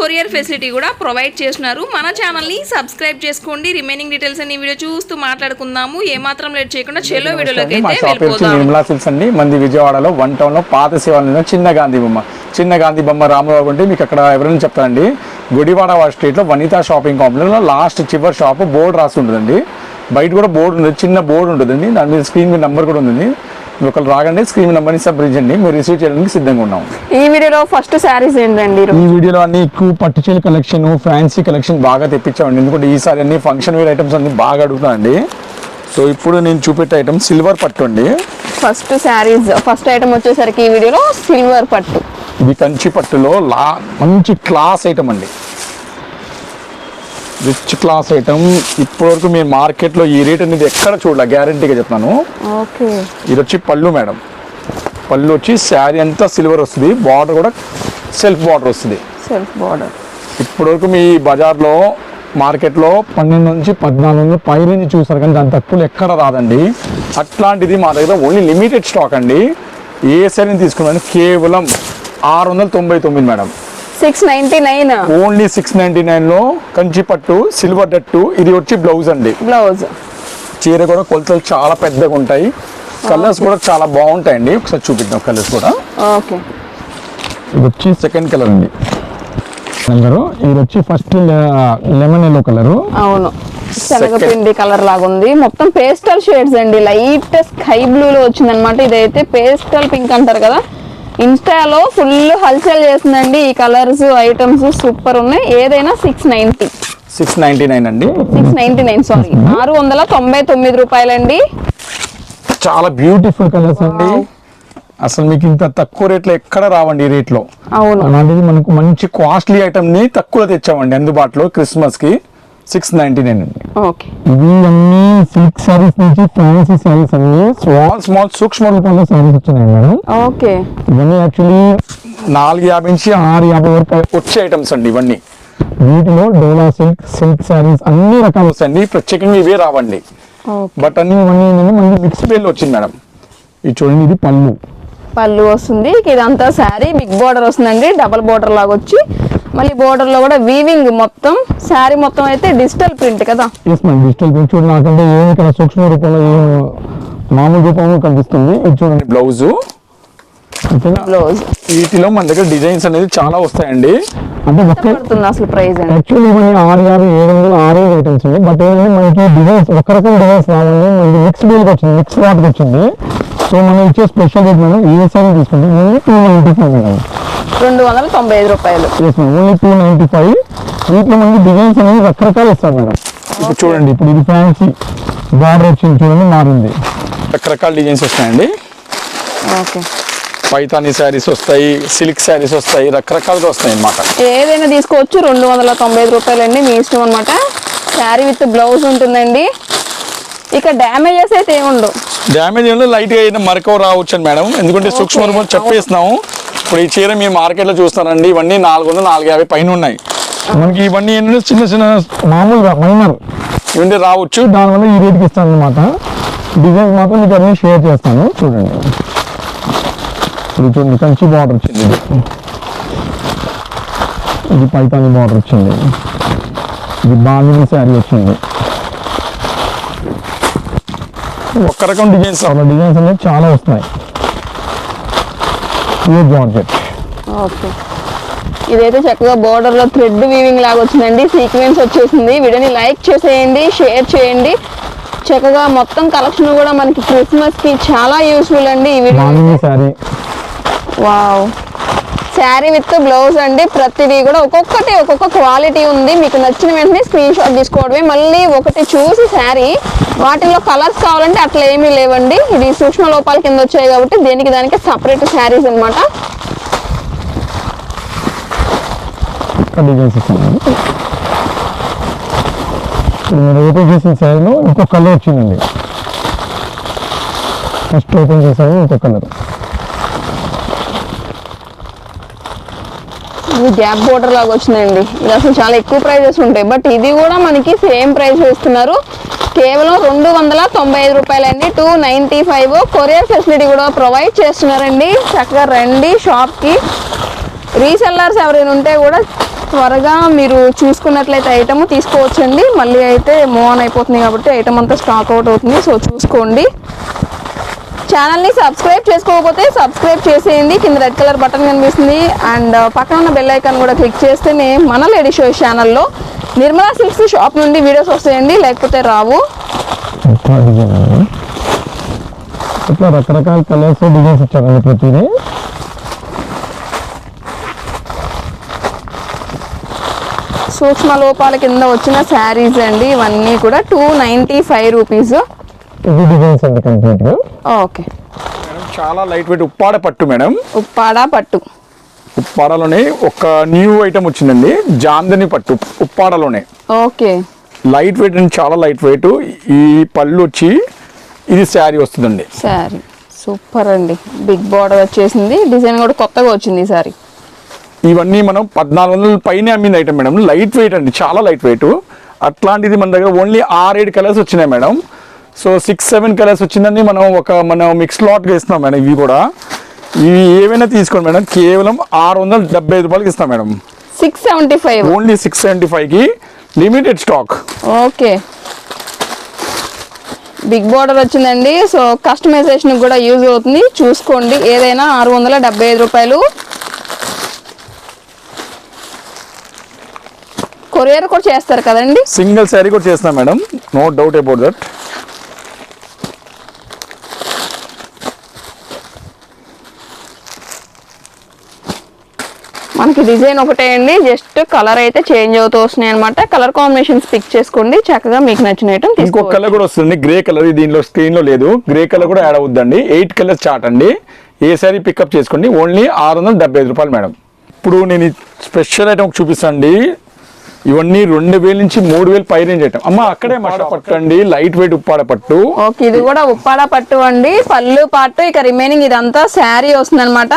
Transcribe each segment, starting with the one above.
Courier facility కూడా provide చేస్తున్నారు. మన ఛానల్ని సబ్స్క్రైబ్ చేసుకోండి. రిమైనింగ్ డీటెయిల్స్ అన్ని వీడియో చూస్తూ మాట్లాడుకుందాము. ఏమాత్రం లేట్ చేయకుండా చెలో వీడియోలోకి అయితే నిర్మలా సిల్క్స్ అండి. మంది విజయవాడలో వన్ టౌన్లో పాత శివాలయంలో చిన్న గాంధీ బొమ్మ. చిన్న గాంధీ బొమ్మ రామరావు అంటే మీకు అక్కడ ఎవరైనా చెప్తారండి? గుడివాడ వారి స్ట్రీట్లో వనితా షాపింగ్ కాంప్లెక్స్లో లాస్ట్ చివరి షాప్ బోర్డు రాసి ఉంటుందండి. బయట కూడా బోర్డు ఉంటుంది. చిన్న బోర్డు ఉంటుందండి. దాని మీద స్క్రీన్ మీద నెంబర్ కూడా ఉంది మీరు ఒకరు రాగండి స్క్రీన్ నెంబర్ని సంప్రదించండి మీరు రిసీవ్ చేయడానికి సిద్ధంగా ఉన్నాం. ఈ వీడియోలో ఫస్ట్ శారీస్ ఏంటండి ఈ వీడియోలో అన్ని ఎక్కువ పట్టు చీల కలెక్షన్ ఫ్యాన్సీ కలెక్షన్ బాగా తెప్పించామండి. ఎందుకంటే ఈసారి అన్ని ఫంక్షన్ వేర్ ఐటమ్స్ అన్ని బాగా అడుగుతానండి సో ఇప్పుడు నేను చూపెట్టే ఐటమ్ సిల్వర్ పట్టు అండి. ఫస్ట్ శారీస్ ఫస్ట్ ఐటమ్ వచ్చేసరికి ఈ వీడియోలో సిల్వర్ పట్టు. ఇది కంచి పట్టులో లా మంచి క్లాస్ ఐటమ్ అండి. Rich class item. ఇప్పటివరకు మీరు మార్కెట్లో ఈ రేట్ అనేది ఎక్కడ చూడలే గ్యారంటీగా చెప్తాను ఓకే. ఇది వచ్చి పళ్ళు మేడం. పళ్ళు వచ్చి శారీ అంతా సిల్వర్ వస్తుంది. బార్డర్ కూడా సెల్ఫ్ బార్డర్ వస్తుంది. Self border. ఇప్పటివరకు మీ బజార్లో మార్కెట్లో పన్నెండు నుంచి పద్నాలుగు వందలు పై నుంచి చూసారు కానీ దాని తక్కువలో ఎక్కడ రాదండి. అట్లాంటిది మా దగ్గర ఓన్లీ లిమిటెడ్ స్టాక్ అండి. ఏ సైని తీసుకున్నాను కేవలం ఆరు వందల తొంభై తొమ్మిది madam. Six ninety nine. Only six ninety నైన్లో కంచి పట్టు సిల్వర్ డట్టు ఇది వచ్చి బ్లౌజ్ అండి. బ్లౌజ్. చీర కూడా కొలతలు చాలా పెద్దగా ఉంటాయి. కలర్స్ కూడా చాలా బాగుంటాయండి. ఒకసారి చూపిద్దాం కలర్స్ కూడా. ఓకే. ఇది వచ్చి సెకండ్ కలర్ అండి. కలరు ఇది వచ్చి ఫస్ట్ లెమన్ ఎల్లో కలరు. అవును. శనగపిండి కలర్ లాగా ఉంది మొత్తం పేస్టల్ షేడ్స్ అండి. లైట్ స్కై బ్లూలో వచ్చిందనమాట. ఇదైతే పేస్టల్ పింక్ అంటారు కదా. ఇన్స్టాలో ఫుల్ హల్చల్ చేస్తుందండి ఈ కలర్స్ ఐటమ్స్ సూపర్ ఉన్నాయి. ఏదైనా six ninety six ninety nine అండి. సిక్స్ నైన్టీ నైన్ సారీ ఆరు వందల తొంభై తొమ్మిది రూపాయలండి. చాలా బ్యూటిఫుల్ కలర్స్ అండి. అసలు మీకు ఇంత తక్కువ రేట్లో ఎక్కడ రావండి ఈ రేట్లో? అవును. అలాంటిది మనకు మంచి కాస్ట్లీ ఐటమ్ని తక్కువ తెచ్చామండి అందుబాటులో క్రిస్మస్కి సిక్స్ నైన్టీ నైన్ అండి. ఓకే. ఇవి అన్ని సిల్క్ సారీస్ నుంచి ఫ్యాన్సీ సారీస్ అన్ని స్మాల్ స్మాల్ సూక్ష్మ రూపంలో సారీస్ వచ్చినాయి మేడం. ఓకే. ఇవన్నీ యాక్చువల్లీ నాలుగు యాభై నుంచి ఆరు యాభై వరకు వచ్చే ఐటమ్స్ అండి ఇవన్నీ. వీటిలో డోలా సిల్క్ సిల్క్ సారీస్ అన్ని రకాలు వస్తాయండి ప్రత్యేకంగా ఇవే రావండి. బట్ అన్ని ఇవన్నీ ఏంటంటే మనకి మిక్స్ పేర్లు వచ్చింది మేడం. ఇది చూడండి ఇది పళ్ళు. పళ్ళు వస్తుంది. ఇదంతా శారీ బిగ్ బోర్డర్ వస్తుందండి. డబల్ బోర్డర్ లాగా వచ్చి మళ్ళీ బోర్డర్లో కూడా వీవింగ్ మొత్తం శారీ మొత్తం అయితే డిజిటల్ ప్రింట్ కదా? డిజిటల్ ప్రింట్ చూడండి. నాకంటే ఏమి ఇక్కడ సూక్ష్మ రూపంలో మామూలు రూపంలో కనిపిస్తుంది. ఇది చూడండి. బ్లౌజు బ్లౌజ్ వీటిలో మన దగ్గర డిజైన్స్ అనేది చాలా వస్తాయండి. అంటే అసలు ప్రైస్ అండి యాక్చువల్లీ ఇవన్నీ ఆరు యాభై ఏడు వందలు ఆరు ఐటమ్స్ ఉన్నాయి బట్ ఏంటంటే మనకి డిజైన్స్ ఒక రకం డిజైన్స్ మనకి మిక్స్ బిల్కి వచ్చింది మిక్స్ వాటికి వచ్చింది. సో మనం ఇచ్చే స్పెషల్ రేట్ మేడం ఏ సారీ తీసుకుంటే టూ నైంటీ ఫైవ్ మేడం రెండు వందల తొంభై ఐదు రూపాయలు. ఓన్లీ టూ నైంటీ ఫైవ్ వీటిలో మనకి డిజైన్స్ అనేవి రకరకాలు వస్తాయి మేడం. ఇప్పుడు చూడండి. ఇప్పుడు ఇది ఫ్యాన్సీ బార్డర్ వచ్చింది చూడండి మారింది. రకరకాల డిజైన్స్ వస్తాయండి. ఓకే. పైతానీ శారీస్ వస్తాయి సిల్క్ శారీస్ వస్తాయి రకరకాలుగా వస్తాయి అన్నమాట. ఏదైనా తీసుకోవచ్చు రెండు వందల తొంభై ఐదు రూపాయలు అండి మీ ఇష్టం అనమాట శారీ విత్ బ్లౌజ్ ఉంటుందండి. ఇక డ్యామేజెస్ అయితే ఏముండవు. డ్యామేజ్ ఏంటో లైట్గా అయినా మరకవ రావచ్చు మేడం. ఎందుకంటే సూక్ష్మ చెప్పేస్తున్నాము. ఇప్పుడు ఈ చీర మీ మార్కెట్లో చూస్తారండి ఇవన్నీ నాలుగు వందలు నాలుగు యాభై పైన ఉన్నాయి. మనకి ఇవన్నీ ఏంటంటే చిన్న చిన్న మామూలుగా మైనర్ ఇవన్నీ రావచ్చు. దానివల్ల ఈ రేట్కి ఇస్తాను అనమాట డిజైన్ మాత్రం మీకు అన్నీ షేర్ చేస్తాను. చూడండి. ఇది చూడండి కంచి బార్డర్ వచ్చింది ఇది. పైతాని బార్డర్ వచ్చింది. ఇది బాంధిని శారీ వచ్చింది. ఒక్క రకం డిజైన్స్ అలా డిజైన్స్ అనేవి చాలా వస్తున్నాయి. జార్జెట్ ఓకే ఇదైతే చక్కగా border లో థ్రెడ్ వీవింగ్ లాగా వచ్చిందండి. సీక్వెన్స్ వచ్చేసింది. వీడియోని లైక్ చేసేయండి షేర్ చేయండి. చక్కగా మొత్తం కలెక్షన్ కూడా మనకి క్రిస్మస్కి చాలా యూస్ఫుల్ అండి ఈ video. Wow sari with blouse అండి. ప్రతిదీ కూడా ఒక్కొక్కటి ఒక్కొక్క క్వాలిటీ ఉంది. మీకు నచ్చిన వెంటనే స్క్రీన్ షాట్ తీసుకోవడమే. మళ్ళీ ఒకటి చూసి శారీ. వాటిలో కలర్స్ కావాలంటే అట్లా ఏమీ లేవండి. ఇది సూక్ష్మ లోపాల కింద వచ్చాయి కాబట్టి దేనికి దానికి సపరేట్ శారీస్ అన్నమాట. ఓపెన్ చేసిన శారీలో ఇంకో కలర్ వచ్చిందండి. ఫస్ట్ ఓపెన్ చేసాము ఇంకో కలర్ ఇది గ్యాప్ బోర్డర్ లాగా వచ్చిందండి ఇది అసలు చాలా ఎక్కువ ప్రైజెస్ ఉంటాయి. బట్ ఇది కూడా మనకి సేమ్ ప్రైస్ ఇస్తున్నారు కేవలం రెండు వందల తొంభై ఐదు రూపాయలండి. Two ninety five courier facility కూడా ప్రొవైడ్ చేస్తున్నారండి. చక్కగా రండి షాప్కి. రీసెల్లర్స్ ఎవరైనా ఉంటే కూడా త్వరగా మీరు చూసుకున్నట్లయితే ఐటమ్ తీసుకోవచ్చండి. మళ్ళీ అయితే మూవ్ ఆన్ అయిపోతుంది కాబట్టి ఐటమ్ అంతా స్టాక్ అవుట్ అవుతుంది. సో చూసుకోండి. ఛానల్ని సబ్స్క్రైబ్ చేసుకోకపోతే సబ్స్క్రైబ్ చేసేయండి. కింద రెడ్ కలర్ బటన్ కనిపిస్తుంది. అండ్ పక్కన ఉన్న బెల్ ఐకాన్ కూడా క్లిక్ చేస్తేనే మన లేడీ షో ఛానల్లో నిర్మలా సిల్క్స్ షాప్ నుండి వీడియోస్ వస్తాయండి. లేకపోతే రావు. ఇట్లా రకరకాల కలర్స్ డిజైన్స్ ఇచ్చారండి ప్రతిదీ. సూక్ష్మ లోపాల కింద వచ్చిన శారీస్ అండి. ఇవన్నీ కూడా two ninety five rupees designs అండి కంప్లీట్గా ఓకే. చాలా లైట్ వెయిట్ ఉప్పాడ పట్టు మేడం. ఉప్పాడ పట్టు. ఉప్పాడలోనే ఒక న్యూ ఐటమ్ వచ్చిందండి జాందని పట్టు ఉప్పాడలోనే. ఓకే. లైట్ వెయిట్ అండి చాలా లైట్ వెయిట్ ఈ పళ్ళు వచ్చి ఇది శారీ వస్తుందండి. శారీ. సూపర్ అండి. బిగ్ బార్డర్ వచ్చేసింది. డిజైన్ కూడా కొత్తగా వచ్చింది ఈ సారీ ఇవన్నీ మనం పద్నాలుగు వందల పైన అమ్మింది ఐటమ్ మేడం. లైట్ వెయిట్ అండి చాలా లైట్ వెయిట్ అట్లాంటిది మన దగ్గర ఓన్లీ ఆరేడు కలర్స్ వచ్చినాయి madam. So six seven colours వచ్చిందని మనం ఒక మనం మిక్స్ లాట్గా ఇస్తున్నాం మేడం. ఇవి కూడా. ఇవి ఏవైనా తీసుకోండి మేడం. కేవలం ఆరు వందల డెబ్బై ఐదు రూపాయలకి ఇస్తాం madam. Six seventy five only six seventy ఫైవ్కి limited stock okay big border వచ్చిందండి. సో కస్టమైజేషన్ కూడా యూజ్ అవుతుంది. చూసుకోండి. ఏదైనా ఆరు వందల డెబ్బై ఐదు రూపాయలు. కొరియర్ కూడా చేస్తారు కదండి. సింగిల్ శారీ కూడా చేస్తున్నాం madam. No doubt about that మనకి డిజైన్ ఒకటే అండి. జస్ట్ కలర్ అయితే చేంజ్ అవుతూ వస్తున్నాయి అనమాట కలర్ కాంబినేషన్స్ పిక్ చేసుకోండి. చక్కగా మీకు నచ్చిన ఐటమ్ ఇంకో కలర్ కూడా వస్తుంది గ్రే కలర్ దీనిలో స్క్రీన్లో లేదు. గ్రే కలర్ కూడా యాడ్ అవుద్దండి. ఎయిట్ కలర్ చార్ట్ అండి. ఏ సారీ పికప్ చేసుకోండి? ఓన్లీ ఆరు వందల డెబ్బై ఐదు రూపాయలు మేడం. ఇప్పుడు నేను స్పెషల్ ఐటమ్ చూపిస్తాండి ఇవన్నీ రెండు వేల నుంచి మూడు వేలు పై రేంజ్ ఐటమ్. అమ్మ అక్కడే మాట పట్టు. అండి లైట్ వెయిట్ ఉప్పాడ పట్టు. ఓకే ఇది కూడా ఉప్పాడ పట్టు అండి. పళ్ళు పాటు ఇక రిమైనింగ్ ఇదంతా శారీ వస్తుంది అనమాట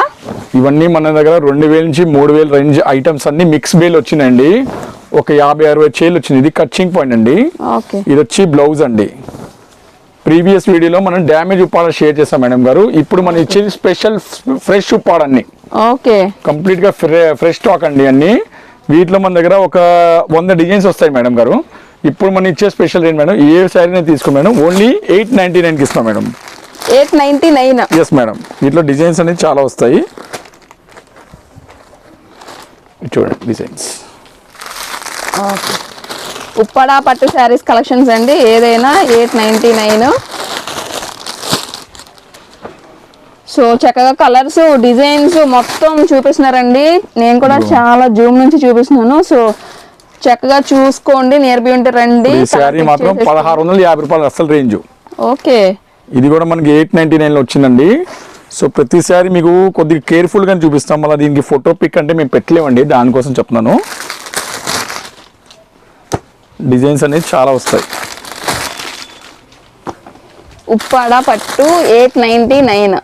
ఇవన్నీ మన దగ్గర రెండు వేల నుంచి మూడు వేల రేంజ్ ఐటమ్స్ అన్ని మిక్స్ బేల్ వచ్చినాయండి. ఒక యాభై అరవై చేలు వచ్చింది. ఇది కచ్చింగ్ పాయింట్ అండి. ఓకే. ఇది వచ్చి బ్లౌజ్ అండి. ప్రీవియస్ వీడియోలో మనం డ్యామేజ్ ఉప్పాడ షేర్ చేస్తాం మేడం గారు. ఇప్పుడు మనం ఇచ్చేది స్పెషల్ ఫ్రెష్ ఉప్పాడ అన్ని ఓకే. కంప్లీట్గా ఫ్రె- ఫ్రెష్ స్టాక్ అండి అన్ని. వీటిలో మన దగ్గర ఒక వంద డిజైన్స్ వస్తాయి మేడం గారు. ఇప్పుడు మనం ఇచ్చే స్పెషల్ ఏంటి మేడం ఏ శారీనే తీసుకో మేడం ఓన్లీ ఎయిట్ నైన్టీ నైన్కి ఇస్తాం madam. Eight ninety nine. Yes madam వీటిలో డిజైన్స్ అనేది చాలా వస్తాయి. చూడండి డిజైన్స్. ఉప్పడ పట్టు శారీస్ కలెక్షన్స్ అండి ఏదైనా ఎయిట్ నైంటీ నైన్. సో చక్కగా కలర్స్ డిజైన్స్ మొత్తం చూపిస్తున్నారండి. నేను కూడా చాలా జూమ్ నుంచి చూపిస్తున్నాను. సో చక్కగా చూసుకోండి నియర్ బి ఉంటే రండి. శారీ మాత్రం పదహారు వందల యాభై రూపాయలు అసలు రేంజ్. ఓకే. ఇది కూడా మనకి ఎయిట్ నైన్టీ నైన్లో వచ్చిందండి. సో ప్రతి శారీ మీకు కొద్దిగా కేర్ఫుల్గా చూపిస్తాం. మళ్ళీ దీనికి ఫోటో పిక్ అంటే మేము పెట్టలేమండి. దానికోసం చెప్తున్నాను. డిజైన్స్ అనేది చాలా వస్తాయి. ఉప్పాడ పట్టు ఎయిట్ నైంటీ నైన్.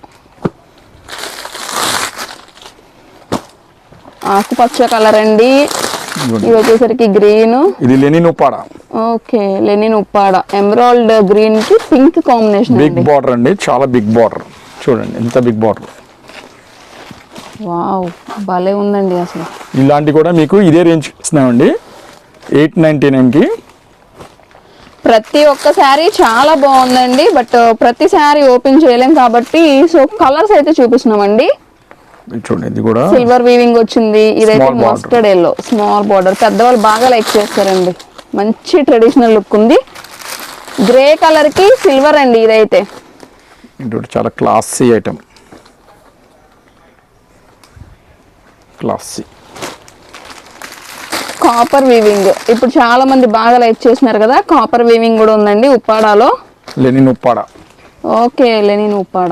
ఆకుపచ్చ కలర్ అండి. ఇది వచ్చేసరికి గ్రీన్. ఇది linen Uppada. Okay linen Uppada. Emerald గ్రీన్కి పింక్ కాంబినేషన్ బిగ్ బార్డర్ అండి చాలా బిగ్ బార్డర్. చూడండి ఎంత బిగ్ బార్డర్. వావ్ భలే ఉందండి అసలు. ఇలాంటి కూడా మీకు ఇదే రేంజ్ ఇస్తున్నామండి. ఎయిట్ నైన్టీ నైన్కి ప్రతి ఒక్క శారీ చాలా బాగుందండి బట్ ప్రతి శారీ ఓపెన్ చేయలేం కాబట్టి సో కలర్స్ అయితే చూపిస్తున్నామండి. చూడండి ఇది కూడా సిల్వర్ వీవింగ్ వచ్చింది. ఇదైతే. మస్టర్డ్ ఎల్లో స్మాల్ బార్డర్ పెద్దవాళ్ళు బాగా లైక్ చేస్తారండి. మంచి ట్రెడిషనల్ లుక్ ఉంది. గ్రే కలర్కి సిల్వర్ అండి ఇదైతే. ఇది చాలా classy item classy copper weaving ఇప్పుడు చాలా మంది బాగా లైక్ చేస్తున్నారు కదా కాపర్ వీవింగ్ కూడా ఉందండి ఉప్పాడాలో. Linen Uppada okay linen Uppada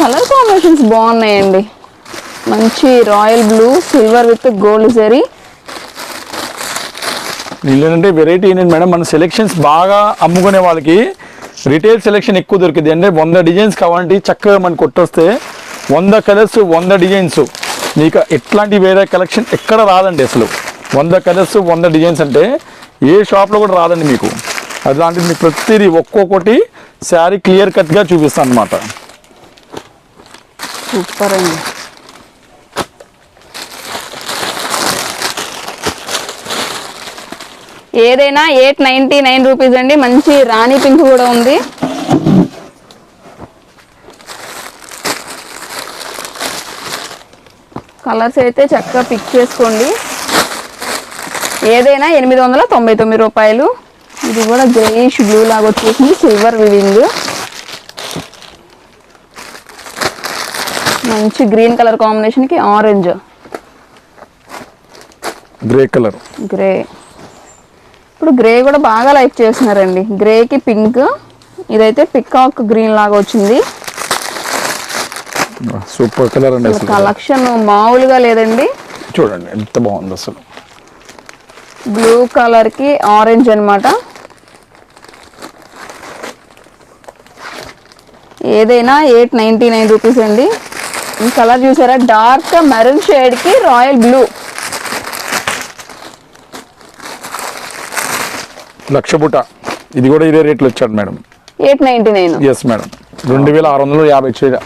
colour combinations బాగున్నాయండి. మంచి royal blue silver with gold zari. ఏంటంటే వెరైటీ ఏంటంటే మేడం? మన సెలెక్షన్స్ బాగా అమ్ముకునే వాళ్ళకి రిటైల్ సెలెక్షన్ ఎక్కువ దొరికింది అంటే వంద డిజైన్స్ కావాలంటే చక్కగా మనకు కొట్టొస్తే వంద కలర్స్ వంద డిజైన్స్ మీకు ఎట్లాంటి వేరే కలెక్షన్ ఎక్కడ రాదండి అసలు. వంద కలర్స్ వంద డిజైన్స్ అంటే ఏ షాప్లో కూడా రాదండి మీకు. అలాంటిది మీకు ప్రతిదీ ఒక్కొక్కటి శారీ క్లియర్ కట్గా చూపిస్తాను అనమాట సూపర్ అండి ఏదైనా ఎయిట్ నైంటీ నైన్ రూపీస్ అండి. మంచి రాణి పింక్ కూడా ఉంది. కలర్స్ అయితే చక్కగా పిక్ చేసుకోండి. ఏదైనా ఎనిమిది వందల తొంభై తొమ్మిది రూపాయలు. ఇది కూడా గ్రేయిష్ బ్లూ లాగా వచ్చేసింది. సిల్వర్ వివింగ్ మంచి గ్రీన్ కలర్ కాంబినేషన్కి ఆరెంజ్. Grey colour. గ్రే. ఇప్పుడు గ్రే కూడా బాగా లైక్ చేస్తున్నారండి. గ్రేకి పింక్. ఇదైతే పికాక్ గ్రీన్ లాగా వచ్చింది. సూపర్ కలర్ అండి కలెక్షన్ మామూలుగా లేదండి. చూడండి ఎంత బాగుంది అసలు. బ్లూ కలర్కి ఆరెంజ్ అన్నమాట. ఏదైనా ఎయిట్ నైంటీ నైన్ రూపీస్ అండి. కలర్ చూసారా? డార్క్ మెరూన్ షేడ్కి రాయల్ బ్లూ. లక్ష బుట్ట. ఇది కూడా ఇదే రేట్లు వచ్చాడు madam. Eight ninety nine. Yes madam రెండు వేల ఆరు వందల యాభై చీర.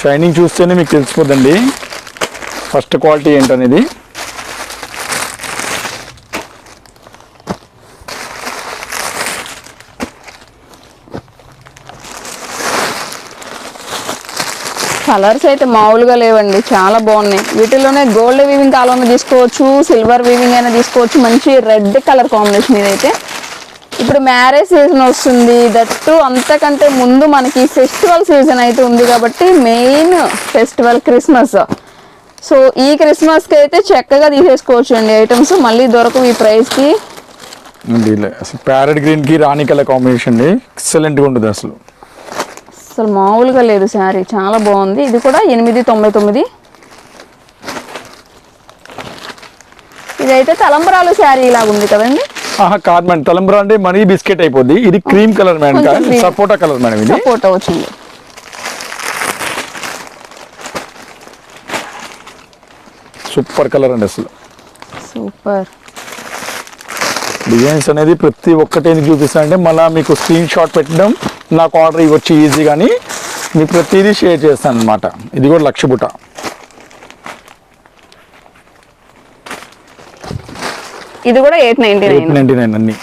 షైనింగ్ చూస్తేనే మీకు తెలిసిపోద్దండి. ఫస్ట్ క్వాలిటీ ఏంటనేది? కలర్స్ అయితే మామూలుగా లేవండి చాలా బాగున్నాయి. వీటిలోనే గోల్డ్ వీవింగ్ కాలంలో తీసుకోవచ్చు సిల్వర్ వీవింగ్ అయినా తీసుకోవచ్చు మంచి రెడ్ కలర్ కాంబినేషన్ ఇదైతే. ఇప్పుడు మ్యారేజ్ సీజన్ వస్తుంది దట్టు అంతకంటే ముందు మనకి ఫెస్టివల్ సీజన్ అయితే ఉంది కాబట్టి మెయిన్ ఫెస్టివల్ క్రిస్మస్ సో ఈ క్రిస్మస్కి అయితే చక్కగా తీసేసుకోవచ్చు అండి ఐటమ్స్ మళ్ళీ దొరకవు ఈ ప్రైస్కి ఉంది ప్యారెట్ గ్రీన్కి రాణి కలర్ కాంబినేషన్ అండి ఎక్సలెంట్గా ఉంటుంది అసలు. అసలు మామూలుగా లేదు శారీ. చాలా బాగుంది. ఇది కూడా ఎనిమిది తొంభై తొమ్మిది. ఇదైతే తలంబరాలు శారీ లాగా ఉంది కదండి? ఆహా కాదు మేడం. తలంబ్రా అంటే మరీ బిస్కెట్ అయిపోద్ది. ఇది క్రీమ్ కలర్ మేడం. సపోటా కలర్ మేడం ఇది. సపోర్ట్ వచ్చింది. సూపర్ కలర్ అండి అసలు. సూపర్. డిజైన్స్ అనేది ప్రతి ఒక్కటి ఎందుకు చూపిస్తానంటే మళ్ళీ మీకు స్క్రీన్ షాట్ పెట్టడం నాకు ఆర్డర్ ఇవ్వచ్చు ఈజీ కానీ మీకు ప్రతిదీ షేర్ చేస్తాను అనమాట ఇది కూడా లక్ష బుట్ట ఇది కూడా eight ninety eight nine ninety nine అన్ని.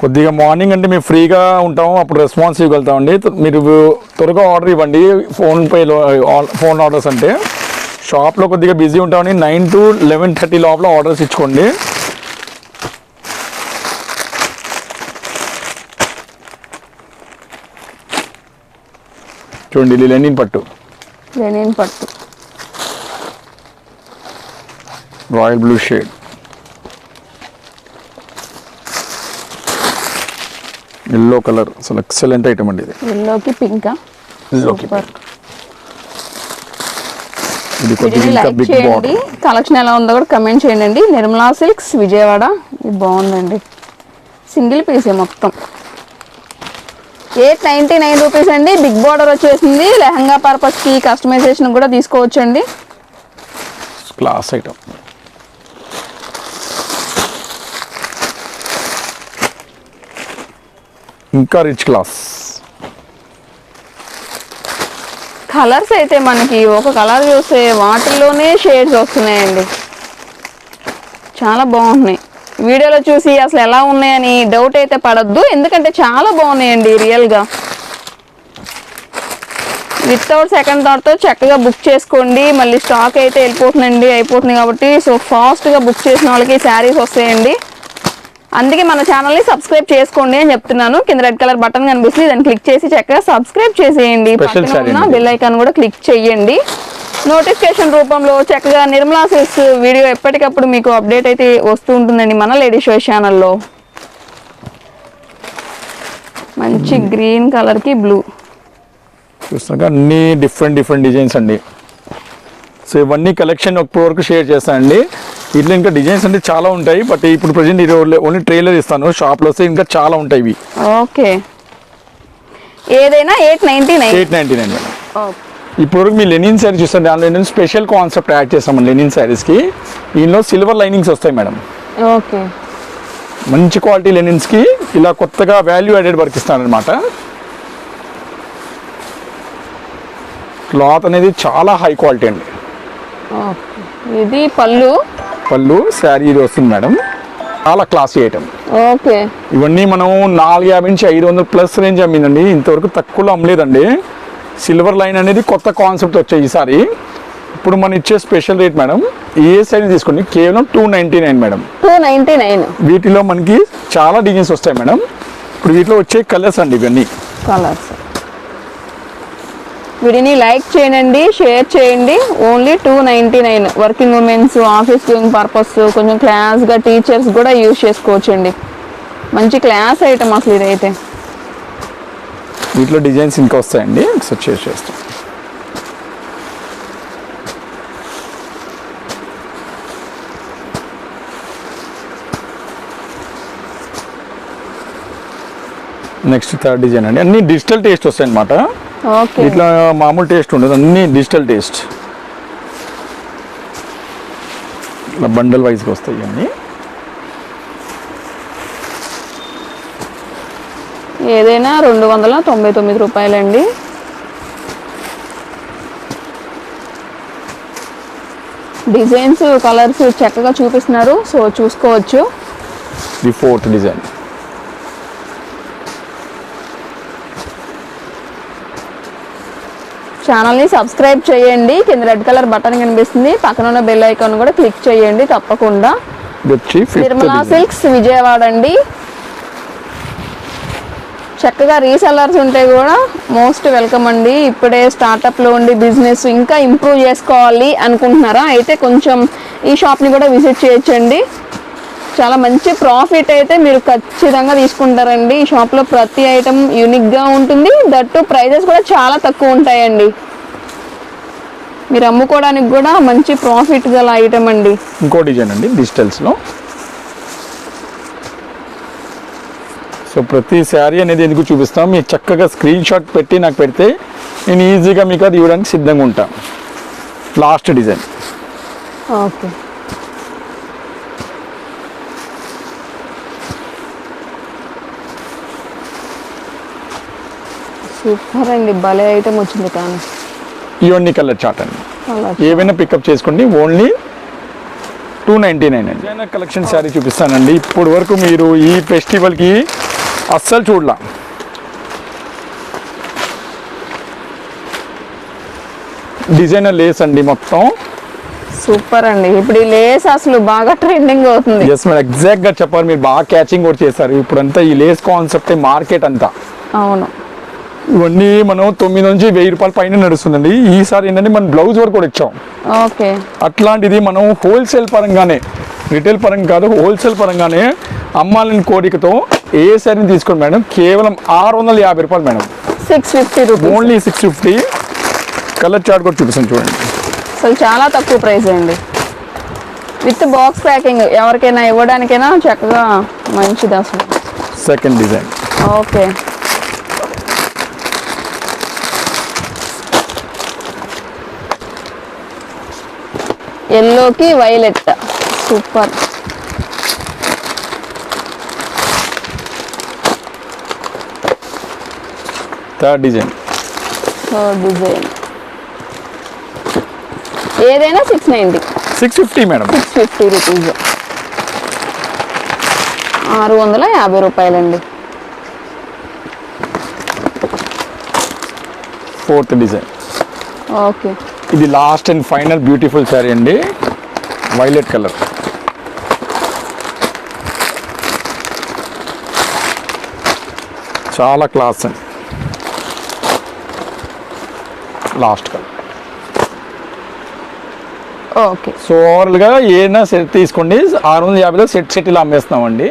కొద్దిగా మార్నింగ్ అంటే మేము ఫ్రీగా ఉంటాము అప్పుడు రెస్పాన్స్ ఇవ్వగలుగుతామండి. మీరు త్వరగా ఆర్డర్ ఇవ్వండి. ఫోన్పేలో ఫోన్ ఆర్డర్స్ అంటే. షాప్లో కొద్దిగా బిజీ ఉంటామని నైన్ టు లెవెన్ థర్టీ లోపల ఆర్డర్స్ ఇచ్చుకోండి. చూడండి లెనిన్ పట్టు. లెనిన్ పట్టు. Royal blue shade. Yellow colour అసలు ఎక్సలెంట్ ఐటమ్ అండి ఇది. ఎల్లోకి పింకా ఎల్లోకి ఇది కొద్దిగా బిగ్ కలెక్షన్ ఎలా ఉందో కూడా కమెంట్ చేయండి. నిర్మలా సిల్క్స్ విజయవాడ ఇది బాగుందండి. సింగిల్ పీసే మొత్తం. ఎయిట్ నైంటీ నైన్ రూపీస్ అండి. బిగ్ బార్డర్ వచ్చేసింది. లెహంగా పర్పస్కి కస్టమైజేషన్ కూడా తీసుకోవచ్చండి. క్లాస్ ఐటమ్ ఇంకా రిచ్ క్లాస్ కలర్స్ అయితే మనకి ఒక కలర్ చూస్తే వాటిల్లోనే షేడ్స్ వస్తున్నాయండి. చాలా బాగున్నాయి. వీడియోలో చూసి అసలు ఎలా ఉన్నాయని డౌట్ అయితే పడద్దు. ఎందుకంటే చాలా బాగున్నాయండి రియల్గా వితౌట్ సెకండ్ థాట్తో చక్కగా బుక్ చేసుకోండి. మళ్ళీ స్టాక్ అయితే వెళ్ళిపోతుందండి అయిపోతుంది కాబట్టి. సో ఫాస్ట్గా బుక్ చేసిన వాళ్ళకి శారీస్ వస్తాయండి. అందుకే మన ఛానల్ని సబ్స్క్రైబ్ చేసుకోండి అని చెప్తున్నాను. కింద రెడ్ కలర్ బటన్ కనిపిస్తుంది. దాన్ని క్లిక్ చేసి చక్కగా సబ్స్క్రైబ్ చేసేయండి. పక్కన ఉన్న. బెల్ ఐకాన్ కూడా క్లిక్ చేయండి. నోటిఫికేషన్ రూపంలో చక్కగా నిర్మలా సిల్క్స్ వీడియో ఎప్పటికప్పుడు మీకు అప్డేట్ అయితే వస్తూ ఉంటుందండి మన లేడీ షో ఛానల్లో మంచి గ్రీన్ కలర్కి బ్లూ చూస్తున్నాక అన్ని డిఫరెంట్ డిఫరెంట్ డిజైన్స్ అండి. సో ఇవన్నీ కలెక్షన్ ఒక్క వరకు షేర్ చేస్తానండి. ఇట్లా ఇంకా డిజైన్స్ అంటే చాలా ఉంటాయి. బట్ ఇప్పుడు ప్రజెంట్ ఇది ఓన్లీ ట్రైలర్ ఇస్తాను. షాప్లో వస్తే ఇంకా చాలా ఉంటాయి ఇవి. ఓకే. ఏదైనా eight ninety nine eight ninety nine madam. ఇప్పుడు మీ లెనిన్ శారీ చూస్తాను దానిలో ఏంటంటే స్పెషల్ కాన్సెప్ట్ యాడ్ చేస్తాం లెనిన్ శారీస్కి దీనిలో సిల్వర్ లైనింగ్స్ వస్తాయి మేడం. ఓకే. మంచి క్వాలిటీ లెనిన్స్కి ఇలా కొత్తగా వాల్యూ యాడెడ్ వర్క్ ఇస్తానమాట క్లాత్ అనేది చాలా హై క్వాలిటీ అండి. ఇది పళ్ళు? పళ్ళు శారీ ఇది వస్తుంది మేడం. చాలా క్లాసీ ఐటమ్ ఓకే. ఇవన్నీ మనం నాలుగు యాభై నుంచి ఐదు వందల ప్లస్ రేంజ్ అమ్మిందండి. ఇంతవరకు తక్కువలో అమ్మలేదండి. సిల్వర్ లైన్ అనేది కొత్త కాన్సెప్ట్ వచ్చాయి ఈసారి ఇప్పుడు మనం ఇచ్చే స్పెషల్ రేట్ మేడం ఏ సైజ్ తీసుకోండి? కేవలం two ninety nine madam. Two ninety nine వీటిలో మనకి చాలా డిజైన్స్ వస్తాయి మేడం. ఇప్పుడు వీటిలో వచ్చే కలర్స్ అండి ఇవన్నీ. కలర్స్ వీడిని లైక్ చేయండి షేర్ చేయండి. Only two ninety nine working womens office going purpose కొంచెం క్లాస్గా టీచర్స్ కూడా యూజ్ చేసుకోవచ్చండి. మంచి క్లాస్ ఐటమ్ అసలు ఇదైతే. వీటిలో డిజైన్స్ ఇంకా వస్తాయండి. ఒకసారి షేర్ చేస్తాం. నెక్స్ట్ థర్డ్ డిజైన్ అండి. అన్ని డిజిటల్ టేస్ట్ వస్తాయి అన్నమాట ఇట్లా మామూలు టేస్ట్ ఉండదు అన్ని డిజిటల్ టేస్ట్. ఇట్లా బండల్ వైజ్గా వస్తాయి అన్నీ ఏదైనా రెండు వందల తొంభై తొమ్మిది రూపాయలండి. డిజైన్స్ కలర్స్ చక్కగా చూపిస్తున్నారు సో చూసుకోవచ్చు. The fourth design. ఛానల్ని సబ్స్క్రైబ్ చేయండి. కింద రెడ్ కలర్ బటన్ కనిపిస్తుంది. పక్కన ఉన్న బెల్ ఐకాన్ కూడా క్లిక్ చేయండి తప్పకుండా. నిర్మలా సిల్క్స్ విజయవాడ అండి. చక్కగా రీసెల్లర్స్ ఉంటే కూడా మోస్ట్ వెల్కమ్ అండి. ఇప్పుడే స్టార్టప్లో ఉండి బిజినెస్ ఇంకా ఇంప్రూవ్ చేసుకోవాలి అనుకుంటున్నారా? అయితే కొంచెం ఈ షాప్ని కూడా విజిట్ చేయొచ్చండి. చాలా మంచి ప్రాఫిట్ అయితే మీరు ఖచ్చితంగా తీసుకుంటారండి. ఈ షాప్లో ప్రతి ఐటమ్ యూనిక్గా ఉంటుంది. దట్టు ప్రైజెస్ కూడా చాలా తక్కువ ఉంటాయండి. మీరు అమ్ముకోవడానికి కూడా మంచి ప్రాఫిట్ గల ఐటమ్ అండి. ఇంకో డిజైన్ అండి డిజిటల్స్లో సో ప్రతి శారీ అనేది ఎందుకు చూపిస్తాం? మీకు చక్కగా స్క్రీన్ షాట్ పెట్టి నాకు పెడితే నేను ఈజీగా మీకు అది ఇవ్వడానికి సిద్ధంగా ఉంటాను లాస్ట్ డిజైన్ ఓకే సూపర్ అండి భలే ఐటమ్ వచ్చింది కానీ. ఇవన్నీ కలర్ చార్ట్ అండి. అలా ఏవైనా పికప్ చేసుకోండి ఓన్లీ టూ నైంటీ నైన్ అండి డిజైనర్ కలెక్షన్ శారీ చూపిస్తానండి. ఇప్పుడు వరకు మీరు ఈ ఫెస్టివల్కి అస్సలు చూడలా. డిజైనర్ లేస్ అండి మొత్తం. సూపర్ అండి. ఇప్పుడు ఈ లేస్ అసలు బాగా ట్రెండింగ్ అవుతుంది. ఎస్ మేడం ఎగ్జాక్ట్గా చెప్పారు మీరు బాగా క్యాచింగ్ కూడా చేశారు. ఇప్పుడంతా ఈ లేస్ కాన్సెప్ట్ మార్కెట్ అంతా. అవును. ఇవన్నీ మనం తొమ్మిది నుంచి వెయ్యి రూపాయల పైన నడుస్తుందండి. ఈసారి ఏంటంటే మనం బ్లౌజ్ వర్క్ కూడా ఇచ్చాం. ఓకే. అట్లాంటిది మనం హోల్సేల్ పరంగానే రిటైల్ పరంగా కాదు హోల్సేల్ పరంగానే అమ్మాలని కోరికతో ఏ శారీని తీసుకోండి మేడం? కేవలం ఆరు వందల యాభై రూపాయలు madam. Six fifty rupees. Only six fifty. Colour chart కూడా చూపిస్తాను చూడండి. అసలు చాలా తక్కువ ప్రైస్ అండి. విత్ బాక్స్ ప్యాకింగ్ ఎవరికైనా ఇవ్వడానికైనా చక్కగా మంచిది అసలు. Second design. ఓకే. ఎల్లోకి violet. Super. Third design. Design. ఏదైనా six ninety six fifty madam six fifty rupees ఆరు వందల యాభై రూపాయలండి. Fourth design. ఓకే. ఇది last and final beautiful sari అండి. వైలెట్ కలర్ చాలా క్లాస్ అండి. లాస్ట్ కలర్ ఓకే సో ఓవరాల్గా ఏదైనా సెట్ తీసుకోండి. ఆరు వందల యాభైలో సెట్ సెట్ ఇలా అమ్మేస్తున్నామండి.